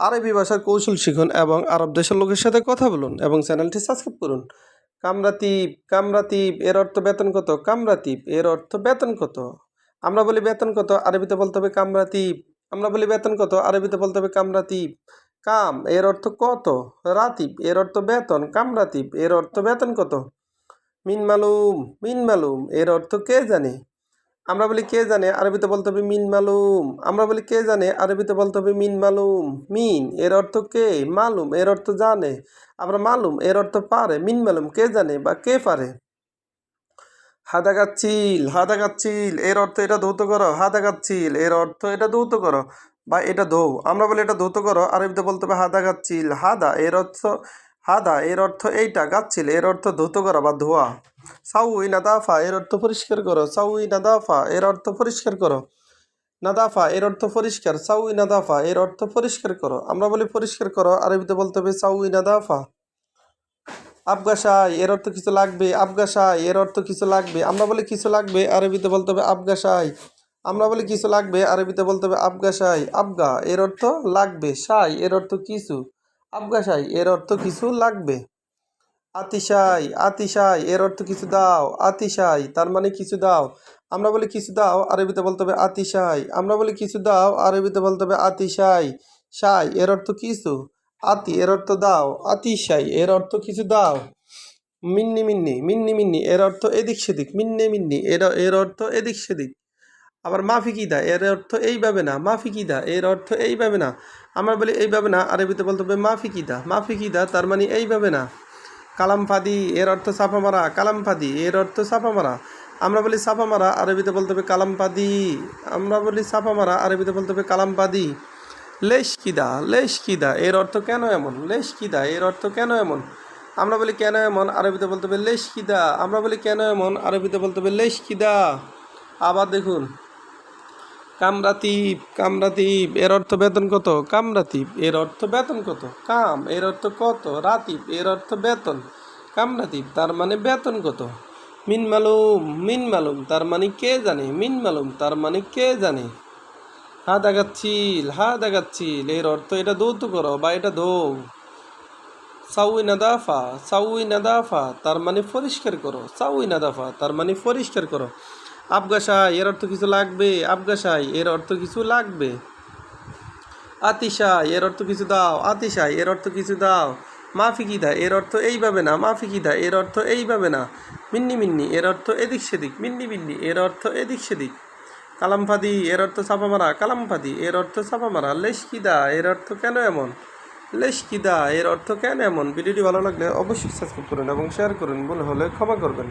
আরবি ভাষার কৌশল শিখুন এবং আরব দেশের লোকের সাথে কথা বলুন এবং চ্যানেলটি সাবস্ক্রাইব করুন। কামরাতিব কামরাতিব এর অর্থ বেতন কত? কামরাতিব এর অর্থ বেতন কত? আমরা বলি বেতন কত, আরবিতে বলতে হবে কামরাতিব আমরা বলি বেতন কত, আরবিতে বলতে হবে কামরাতিব কাম, এর অর্থ কত? রাতিব এর অর্থ বেতন। কামরাতিব এর অর্থ বেতন কত? মিন মালুম মিন মালুম, এর অর্থ কে জানে? আমরা বলি, কে জানে? আরবিতে বলতে হবে মিন মালুম। আমরা বলি, কে জানে? আরবিতে বলতে হবে মিন মালুম। মিন, এর অর্থ কে? মালুম, এর অর্থ জানে। আমরা মালুম, এর অর্থ পারে। মিন মালুম, কে জানে বা কে পারে? হাদা গাচ্ছিল হাদা গাচ্ছিল এর অর্থ এটা ধৌত করো। হাদা গাচ্ছিল এর অর্থ এটা ধৌত করো বা এটা ধৌ। আমরা বলি, এটা ধৌত করো। আরবিতে বলতে হবে হাদা গাচ্ছিল হাদা, এর অর্থ হাদা এর অর্থ এইটা গাচ্ছিল এর অর্থ ধৌত করা বা ধোয়া সাউই নাদাফা এর অর্থ পরিষ্কার করো সাউই নাদাফা এর অর্থ পরিষ্কার করো নাদাফা এর অর্থ পরিষ্কার সাউই নাদাফা এর অর্থ পরিষ্কার করো আমরা বলি পরিষ্কার করো আরবিতে বলতে হবে সাউই নাদাফা আবগাসাই এর অর্থ কিছু লাগবে আবগাসাই এর অর্থ কিছু লাগবে আমরা বলি কিছু লাগবে আরবিতে বলতে হবে আবগাসাই আমরা বলি কিছু লাগবে আরবিতে বলতে হবে আবগাসাই আবগা এর অর্থ লাগবে সাই এর অর্থ কিছু আবগাসাই এর অর্থ কিছু লাগবে। আতিশাই আতিশাই, এর অর্থ কিছু দাও। আতিশাই, তার মানে কিছু দাও। আমরা বলি কিছু দাও, আরবিতে বলতে হবে আতিশাই। আমরা বলি কিছু দাও, আরবিতে বলতে হবে আতিশাই। সাই, এর অর্থ কিছু। আতি, এর অর্থ দাও। আতিশাই, এর অর্থ কিছু দাও। মিন্নি মিন্নি মিন্নি মিন্নি, এর অর্থ এদিক সেদিক। মিন্নে মিন্নি, এর এর অর্থ এদিক সেদিক। আবার মাফিকিদা এর অর্থ এইভাবে না। মাফিকিদা এর অর্থ এইভাবে না। আমরা বলি এইভাবে না। আরবিতে বলতে হবে মাফিকিদা মাফিকিদা তার মানে এইভাবে না। কালামফাদি এর অর্থ সাফা মারা। কালামফাদি এর অর্থ সাফা মারা। আমরা বলি সাফা মারা। আরবিতে বলতে হবে কালামপাদি আমরা বলি সাফা মারা। আরবিতে বলতে হবে কালামপাদি লেশ কিদা লেশ কিদা এর অর্থ কেন এমন? লেশ কিদা এর অর্থ কেন এমন? আমরা বলি কেন এমন? আরবিতে বলতে হবে লেশ কিদা আমরা বলি কেন এমন? আরবিতে বলতে হবে লেশ কিদা আবার দেখুন। কামরাতিব কামরাতিব, এর অর্থ বেতন কত? কামরাতিব, এর অর্থ বেতন কত? কাম, এর অর্থ কত? রাতিব, এর অর্থ বেতন। কামরাতিব, তার মানে বেতন কত? মিন মালুম মিন মালুম, তার মানে কে জানে? মিন মালুম, তার মানে কে জানে? হা দেখাচ্ছিল হা দেখাচ্ছিল, এর অর্থ এটা দৌত করো বা এটা দৌ সাউই নাদাফা সাউই নাদাফা, তার মানে পরিষ্কার করো। সাউই নাদাফা, তার মানে পরিষ্কার করো। আবগাসাই এর অর্থ কিছু লাগবে আবগাসাই এর অর্থ কিছু লাগবে আতিশাই এর অর্থ কিছু দাও আতিশাই এর অর্থ কিছু দাও মাফিকিদা এর অর্থ এইভাবে না মাফিকিদা এর অর্থ এইভাবে না মিন্নি মিন্নি এর অর্থ এদিক সেদিক মিন্নি মিন্নি এর অর্থ এদিক সেদিক কালামফাদি এর অর্থ চাপা মারা কালামফাদি এর অর্থ চাপা মারা লেশকিদা এর অর্থ কেন এমন লেশকিদা এর অর্থ কেন এমন ভিডিওটি ভালো লাগলে অবশ্যই সাবস্ক্রাইব করুন এবং শেয়ার করুন ভুল হলে ক্ষমা করবেন